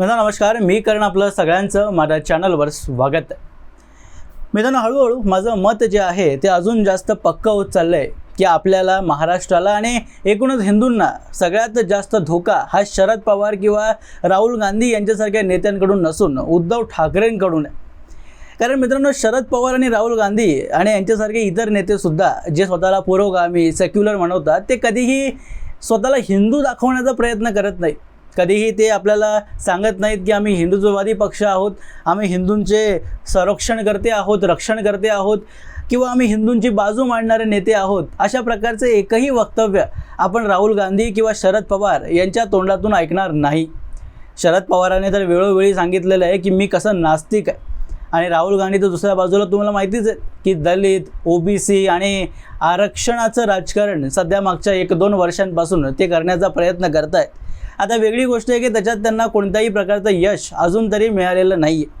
मित्रांनो नमस्कार. मी करण आपलं सगळ्यांचं माझ्या चॅनलवर स्वागत आहे. मित्रांनो हळूहळू माझं मत जे आहे ते अजून जास्त पक्कं होत चाललं आहे की आपल्याला महाराष्ट्राला आणि एकूणच हिंदूंना सगळ्यात जास्त धोका हा शरद पवार किंवा राहुल गांधी यांच्यासारख्या नेत्यांकडून नसून उद्धव ठाकरेंकडून आहे. कारण मित्रांनो शरद पवार आणि राहुल गांधी आणि यांच्यासारखे इतर नेतेसुद्धा जे स्वतःला पुरोगामी सेक्युलर म्हणवतात ते कधीही स्वतःला हिंदू दाखवण्याचा प्रयत्न करत नाही कधीही ते आपल्याला सांगत नाहीत की आम्ही हिंदुत्ववादी पक्ष आहोत आम्ही हिंदूंचे संरक्षण करते आहोत रक्षण करते आहोत किंवा आम्ही हिंदूंची बाजू मांडणारे नेते आहोत अशा प्रकारचे एकही वक्तव्य आपण राहुल गांधी किंवा शरद पवार यांच्या तोंडातून ऐकणार नाही. शरद पवारांनी तर वेळोवेळी सांगितलेलं आहे की मी कसं नास्तिक आहे. आणि राहुल गांधी तर दुसऱ्या बाजूला तुम्हाला माहितीच आहे की दलित ओबीसी आणि आरक्षणाचं राजकारण सध्या मागच्या एक दोन वर्षांपासून ते करण्याचा प्रयत्न करत आहेत आता वेगळी गोष्ट आहे की त्याच्यात त्यांना कोणत्याही प्रकारचं यश अजून तरी मिळालेलं नाही आहे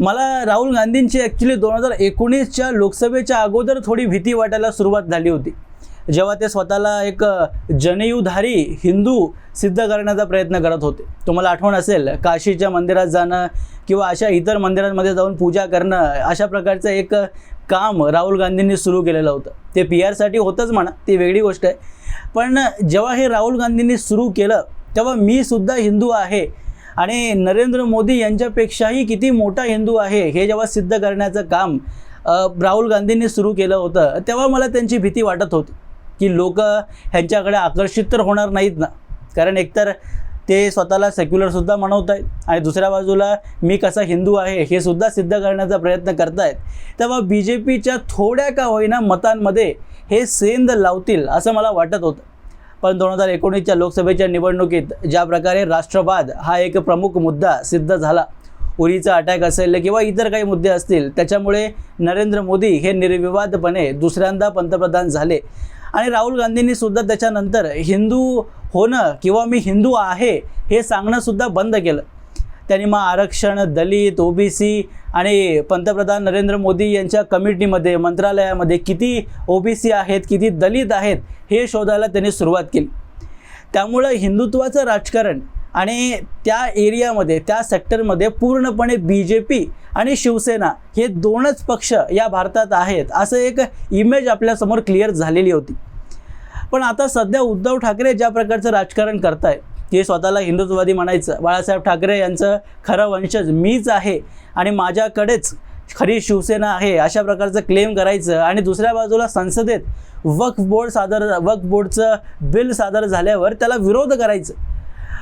मला राहुल गांधींची ॲक्च्युली दोन हजार एकोणीसच्या लोकसभेच्या अगोदर थोडी भीती वाटायला सुरुवात झाली होती. जेव्हा ते स्वतःला एक जनेयूधारी हिंदू सिद्ध करण्याचा प्रयत्न करत होते. तुम्हाला आठवण असेल काशीच्या मंदिरात जाणं किंवा अशा इतर मंदिरांमध्ये जाऊन पूजा करणं अशा प्रकारचं एक काम राहुल गांधींनी सुरू केलेलं होतं. ते पी आरसाठी होतंच म्हणा ती वेगळी गोष्ट आहे. पण जेव्हा हे राहुल गांधींनी सुरू केलं तेव्हा मी सुद्धा हिंदू आहे. आणि नरेंद्र मोदी यांच्यापेक्षाही किती मोठा हिंदू आहे हे जेव्हा सिद्ध करण्याचं काम राहुल गांधींनी सुरू केलं होतं तेव्हा मला त्यांची भीती वाटत होती की लोक ह्यांच्याकडे आकर्षित तर होणार नाहीत ना. कारण एकतर ते स्वतःला सेक्युलरसुद्धा म्हणवत आहेत आणि दुसऱ्या बाजूला मी कसा हिंदू आहे हे सुद्धा सिद्ध करण्याचा प्रयत्न करतायत. तेव्हा बी जे पीच्या थोड्या का होईना मतांमध्ये हे सेंद लावतील असं मला वाटत होतं. पण दोन हजार एकोणीसच्या लोकसभेच्या निवडणुकीत ज्या प्रकारे राष्ट्रवाद हा एक प्रमुख मुद्दा सिद्ध झाला उरीचा अटॅक असेल किंवा इतर काही मुद्दे असतील त्याच्यामुळे नरेंद्र मोदी हे निर्विवादपणे दुसऱ्यांदा पंतप्रधान झाले. आणि राहुल गांधींनी सुद्धा त्याच्यानंतर हिंदू होणं किंवा मी हिंदू आहे हे सांगणंसुद्धा बंद केलं. त्यांनी मग आरक्षण दलित ओबीसी आणि पंतप्रधान नरेंद्र मोदी यांच्या कमिटीमध्ये मंत्रालयामध्ये किती ओबीसी आहेत किती दलित आहेत हे शोधायला त्यांनी सुरुवात केली. त्यामुळं हिंदुत्वाचं राजकारण आणि त्या एरियामध्ये त्या सेक्टरमध्ये पूर्णपणे बी जे पी आणि शिवसेना हे दोनच पक्ष या भारतात आहेत असं एक इमेज आपल्यासमोर क्लिअर झालेली होती. पण आता सध्या उद्धव ठाकरे ज्या प्रकारचं राजकारण करताय जे स्वतःला हिंदुत्ववादी म्हणायचं बाळासाहेब ठाकरे यांचं खरं वंशज मीच आहे आणि माझ्याकडेच खरी शिवसेना आहे अशा प्रकारचं क्लेम करायचं आणि दुसऱ्या बाजूला संसदेत वक्फ बोर्ड सादर वक्फ बोर्डचं बिल सादर झाल्यावर त्याला विरोध करायचं.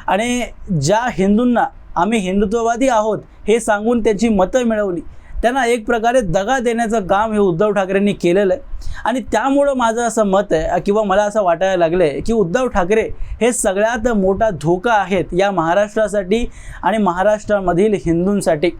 आणि ज्या हिंदूंना आम्ही हिंदुत्ववादी आहोत हे सांगून त्यांची मतं मिळवली. त्यांना एक प्रकारे दगा देण्याचं काम हे उद्धव ठाकरेंनी केलेलं आहे. आणि त्यामुळं माझं असं मत आहे किंवा मला असं वाटायला लागलं आहे की उद्धव ठाकरे हे सगळ्यात मोठा धोका आहेत या महाराष्ट्रासाठी आणि महाराष्ट्रामधील हिंदूंसाठी.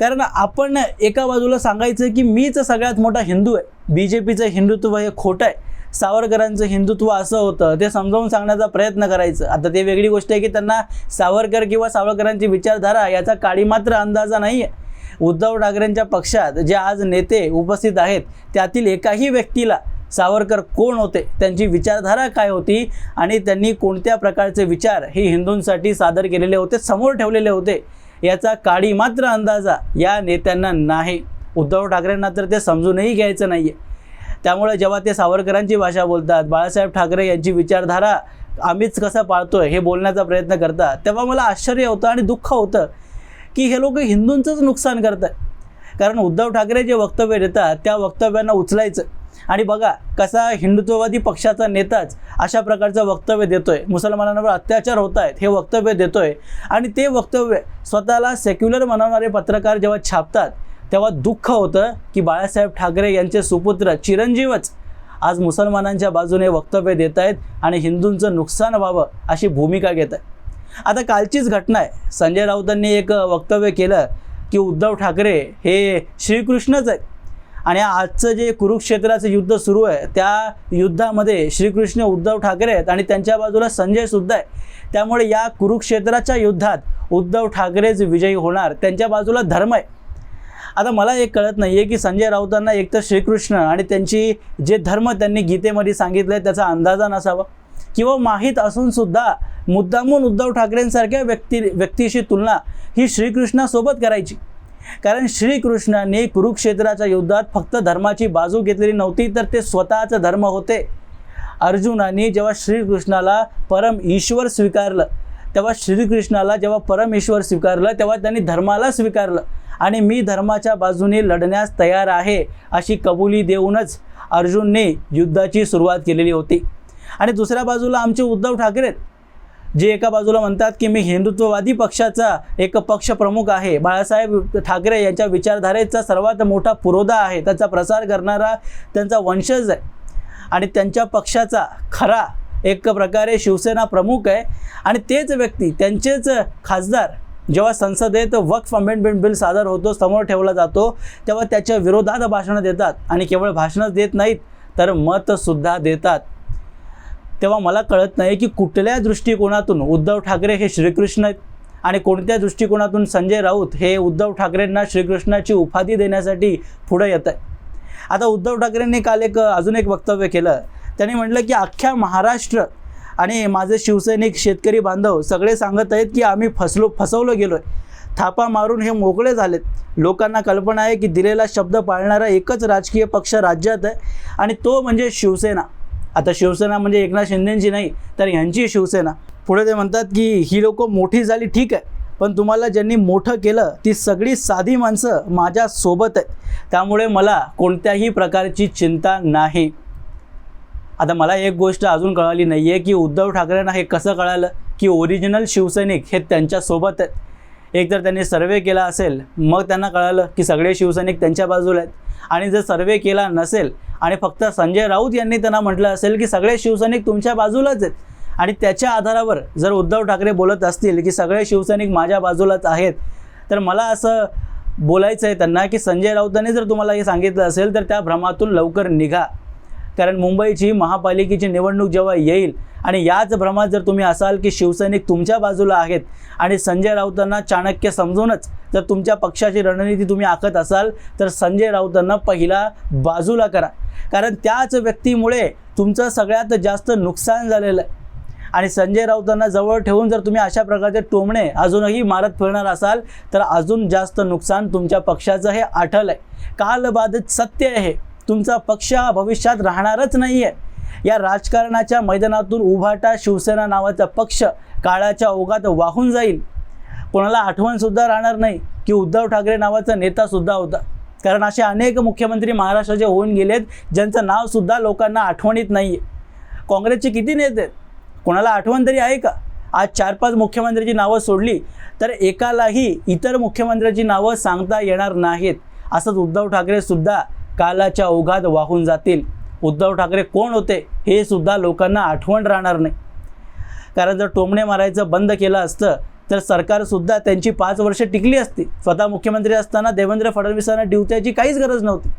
कारण आपण एका बाजूला सांगायचं की मीच सगळ्यात मोठा हिंदू आहे. बी जे पीचं हिंदुत्व हे खोटं आहे. सावरकरांचं हिंदुत्व असं होतं. ते समजावून सांगण्याचा प्रयत्न करायचं. आता ते वेगळी गोष्ट आहे की त्यांना सावरकर किंवा सावरकरांची विचारधारा याचा काळी मात्र अंदाजा नाही आहे उद्धव ठाकरेंच्या पक्षात जे आज नेते उपस्थित आहेत त्यातील एकाही व्यक्तीला सावरकर कोण होते? त्यांची विचारधारा काय होती? आणि त्यांनी कोणत्या प्रकारचे विचार हे हिंदूंसाठी सादर केलेले होते समोर ठेवलेले होते? याचा काळी मात्र अंदाजा या नेत्यांना नाही. उद्धव ठाकरेंना तर ते समजूनही घ्यायचं नाही आहे त्यामुळे जेव्हा ते सावरकरांची भाषा बोलतात बाळासाहेब ठाकरे यांची विचारधारा आम्हीच कसा पाळतोय हे बोलण्याचा प्रयत्न करतात तेव्हा मला आश्चर्य होतं आणि दुःख होतं की हे लोक हिंदूंचंच नुकसान करत आहे कारण उद्धव ठाकरे जे वक्तव्य देतात त्या वक्तव्यांना उचलायचं. आणि बघा कसा हिंदुत्ववादी पक्षाचा नेताच अशा प्रकारचं वक्तव्य देतोय. मुसलमानांवर अत्याचार होत आहेत हे वक्तव्य देतोय. आणि ते वक्तव्य स्वतःला सेक्युलर म्हणवणारे पत्रकार जेव्हा छापतात तेव्हा दुःख होतं की बाळासाहेब ठाकरे यांचे सुपुत्र चिरंजीवच आज मुसलमानांच्या बाजूने वक्तव्य देत आहेत आणि हिंदूंचं नुकसान व्हावं अशी भूमिका घेत आहे आता कालचीच घटना आहे. संजय राऊतांनी एक वक्तव्य केलं की उद्धव ठाकरे हे श्रीकृष्णच आहेत. आणि आजचं जे कुरुक्षेत्राचं युद्ध सुरू आहे त्या युद्धामध्ये श्रीकृष्ण उद्धव ठाकरे आहेत आणि त्यांच्या बाजूला संजय सुद्धा आहे. त्यामुळे या कुरुक्षेत्राच्या युद्धात उद्धव ठाकरेच विजयी होणार त्यांच्या बाजूला धर्म आहे. आता मला एक कळत नाही आहे की संजय राऊतांना एकतर श्रीकृष्ण आणि त्यांची जे धर्म त्यांनी गीतेमध्ये सांगितलं आहे त्याचा अंदाजा नसावा. किंवा माहीत असून सुद्धा मुद्दामून उद्धव ठाकरेंसारख्या व्यक्ती व्यक्तीशी तुलना ही श्रीकृष्णासोबत करायची. कारण श्रीकृष्णाने कुरुक्षेत्राच्या युद्धात फक्त धर्माची बाजू घेतलेली नव्हती तर ते स्वतःचा धर्म होते. अर्जुनाने जेव्हा श्रीकृष्णाला परम ईश्वर स्वीकारलं तेव्हा श्रीकृष्णाला जेव्हा परमेश्वर स्वीकारलं तेव्हा त्यांनी धर्माला स्वीकारलं. आणि मी धर्माच्या बाजूने लढण्यास तयार आहे अशी कबुली देऊनच अर्जुनने युद्धाची सुरुवात केलेली होती. आणि दुसऱ्या बाजूला आमचे उद्धव ठाकरे जे एका बाजूला म्हणतात की मी हिंदुत्ववादी पक्षाचा एक पक्ष प्रमुख आहे. बाळासाहेब ठाकरे यांच्या विचारधारेचा सर्वात मोठा पुरोधा आहे. त्याचा प्रसार करणारा त्यांचा वंशज आहे. आणि त्यांच्या पक्षाचा खरा एक प्रकारे शिवसेना प्रमुख आहे. आणि तेच व्यक्ती त्यांचेच खासदार जेव्हा संसदेत वक्फ अमेंडमेंट बिल सादर होतो समोर ठेवला जातो तेव्हा त्याच्या विरोधात भाषणं देतात. आणि केवळ भाषणच देत नाहीत तर मतसुद्धा देतात. तेव्हा मला कळत नाही की कुठल्या दृष्टिकोनातून उद्धव ठाकरे हे श्रीकृष्ण आहेत आणि कोणत्या दृष्टिकोनातून संजय राऊत हे उद्धव ठाकरेंना श्रीकृष्णाची उपाधी देण्यासाठी पुढे येत आहे. आता उद्धव ठाकरेंनी काल एक अजून एक वक्तव्य केलं. त्यांनी म्हटलं की अख्ख्या महाराष्ट्र आणि माझे शिवसैनिक शेतकरी बांधव सगळे सांगत आहेत की आम्ही फसलो फसवलो गेलो आहे थापा मारून हे मोकळे झालेत. लोकांना कल्पना आहे की दिलेला शब्द पाळणारा एकच राजकीय पक्ष राज्यात आहे आणि तो म्हणजे शिवसेना. आता शिवसेना म्हणजे एकनाथ शिंदेची नाही तर यांची शिवसेना. पुढे ते म्हणतात की ही लोक मोठी झाली ठीक आहे. पण तुम्हाला ज्यांनी मोठं केलं ती सगळी साधी माणसं माझ्या सोबत आहेत. त्यामुळे मला कोणत्याही प्रकारची चिंता नाही. आता मला एक गोष्ट अजून कळाली नाही आहे की उद्धव ठाकरेंना हे कसं कळालं की ओरिजिनल शिवसैनिक हे त्यांच्यासोबत आहेत. एकतर त्यांनी सर्वे केला असेल मग त्यांना कळालं की सगळे शिवसैनिक त्यांच्या बाजूला आहेत. आणि जर सर्वे केला नसेल आणि फक्त संजय राऊत यांनी त्यांना म्हटलं असेल की सगळे शिवसैनिक तुमच्या बाजूलाच आहेत. आणि त्याच्या आधारावर जर उद्धव ठाकरे बोलत असतील की सगळे शिवसैनिक माझ्या बाजूलाच आहेत तर मला असं बोलायचं आहे त्यांना की संजय राऊतांनी जर तुम्हाला हे सांगितलं असेल तर त्या भ्रमातून लवकर निघा. कारण मुंबईची महापालिकेची निवडणूक जेव्हा येईल आणि याच भ्रमात जर तुम्ही असाल की शिवसैनिक तुमच्या बाजूला आहेत आणि संजय राऊतांना चाणक्य समजूनच जर तुमच्या पक्षाची रणनीती तुम्ही आखत असाल तर संजय राऊतांना पहिला बाजूला करा. कारण त्याच व्यक्तीमुळे तुमचं सगळ्यात जास्त नुकसान झालेलं आहे. आणि संजय राऊतांना जवळ ठेवून जर तुम्ही अशा प्रकारचे टोमणे अजूनही मारत फिरणार असाल तर अजून जास्त नुकसान तुमच्या पक्षाचं हे आठल आहे कालबाधित सत्य आहे. तुमचा पक्ष हा भविष्यात राहणारच नाही आहे या राजकारणाच्या मैदानातून उभाटा शिवसेना नावाचा पक्ष काळाच्या ओघात वाहून जाईल. कोणाला आठवणसुद्धा राहणार नाही की उद्धव ठाकरे नावाचा नेतासुद्धा होता. कारण असे अनेक मुख्यमंत्री महाराष्ट्राचे होऊन गेलेत ज्यांचं नावसुद्धा लोकांना आठवणीत नाही आहे काँग्रेसचे किती नेते आहेत? कोणाला आठवण तरी आहे का? आज चार पाच मुख्यमंत्र्यांची नावं सोडली तर एकालाही इतर मुख्यमंत्र्यांची नावं सांगता येणार नाहीत असंच उद्धव ठाकरेसुद्धा कालाच्या ओघात वाहून जातील. उद्धव ठाकरे कोण होते हे सुद्धा लोकांना आठवण राहणार नाही. कारण जर टोमणे मारायचं बंद केलं असतं तर सरकारसुद्धा त्यांची पाच वर्ष टिकली असती. स्वतः मुख्यमंत्री असताना देवेंद्र फडणवीसांना डिवत्याची काहीच गरज नव्हती.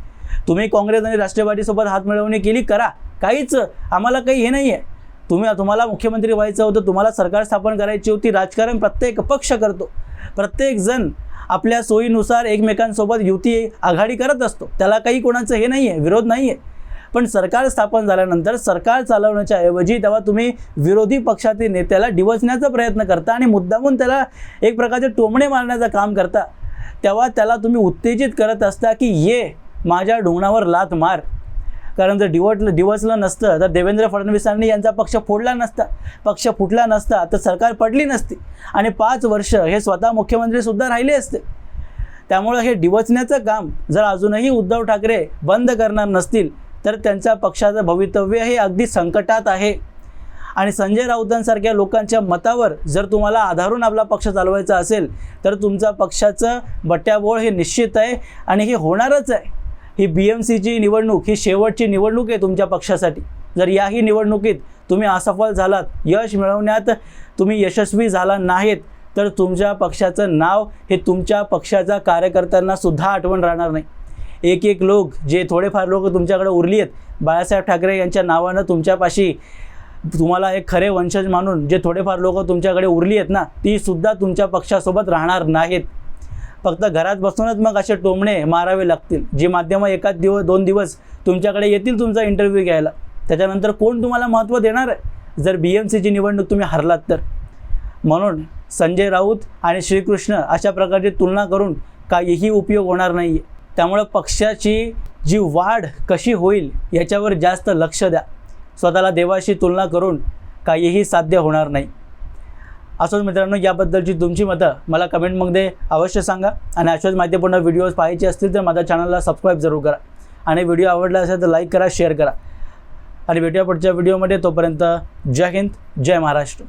तुम्ही काँग्रेस आणि राष्ट्रवादीसोबत हात मिळवणी केली करा. काहीच आम्हाला काही हे नाही आहे तुम्ही तुम्हाला मुख्यमंत्री व्हायचं होतं तुम्हाला सरकार स्थापन करायची होती राजकारण प्रत्येक पक्ष करतो. प्रत्येकजण आपल्या सोयीनुसार एकमेकांसोबत युती आघाडी करत असतो. त्याला काही कोणाचं हे नाही आहे विरोध नाही आहे पण सरकार स्थापन झाल्यानंतर सरकार चालवण्याच्या ऐवजी तेव्हा तुम्ही विरोधी पक्षातील नेत्याला डिवचण्याचा प्रयत्न करता आणि मुद्दामून त्याला एक प्रकारचे टोमणे मारण्याचं काम करता. तेव्हा त्याला तुम्ही उत्तेजित करत असता की ये माझ्या ढोंगणावर लात मार. कारण जर डिवटलं डिवचलं नसतं तर देवेंद्र फडणवीसांनी यांचा पक्ष फोडला नसता. पक्ष फुटला नसता तर सरकार पडली नसती. आणि पाच वर्ष हे स्वतः मुख्यमंत्रीसुद्धा राहिले असते. त्यामुळं हे डिवचण्याचं काम जर अजूनही उद्धव ठाकरे बंद करणार नसतील तर त्यांच्या पक्षाचं भवितव्य हे अगदी संकटात आहे. आणि संजय राऊतांसारख्या लोकांच्या मतावर जर तुम्हाला आधारून आपला पक्ष चालवायचा असेल तर तुमचा पक्षाचं बट्ट्याबोळ हे निश्चित आहे आणि हे होणारच आहे. ही बी एम सीची निवडणूक ही शेवटची निवडणूक आहे तुमच्या पक्षासाठी. जर याही निवडणुकीत तुम्ही असफल झालात यश मिळवण्यात तुम्ही यशस्वी झाला नाहीत तर तुमच्या पक्षाचं नाव हे तुमच्या पक्षाच्या कार्यकर्त्यांना सुद्धा आठवण राहणार नाही. एक एक लोक जे थोडेफार लोक तुमच्याकडे उरली आहेत बाळासाहेब ठाकरे यांच्या नावानं तुमच्यापाशी तुम्हाला एक खरे वंशज मानून जे थोडेफार लोक तुमच्याकडे उरली आहेत ना ती सुद्धा तुमच्या पक्षासोबत राहणार नाहीत. फक्त घरात बसूनच मग असे टोमणे मारावे लागतील. जी माध्यमं एकाच दिवस दोन दिवस तुमच्याकडे येतील तुमचा इंटरव्ह्यू घ्यायला. त्याच्यानंतर कोण तुम्हाला महत्त्व देणार आहे? जर बी एम सीची निवडणूक तुम्ही हरलात तर. म्हणून संजय राऊत आणि श्रीकृष्ण अशा प्रकारची तुलना करून काहीही उपयोग होणार नाही आहे त्यामुळं पक्षाची जी वाढ कशी होईल याच्यावर जास्त लक्ष द्या. स्वतःला देवाशी तुलना करून काहीही साध्य होणार नाही. असंच मित्रांनो याबद्दलची तुमची मतं मला कमेंटमध्ये अवश्य सांगा. आणि अशाच माहितीपूर्ण व्हिडिओज पाहायचे असतील तर माझ्या चॅनलला सबस्क्राईब जरूर करा. आणि व्हिडिओ आवडला असेल तर लाईक करा शेअर करा. आणि भेटूया पुढच्या व्हिडिओमध्ये. तोपर्यंत जय हिंद जय महाराष्ट्र.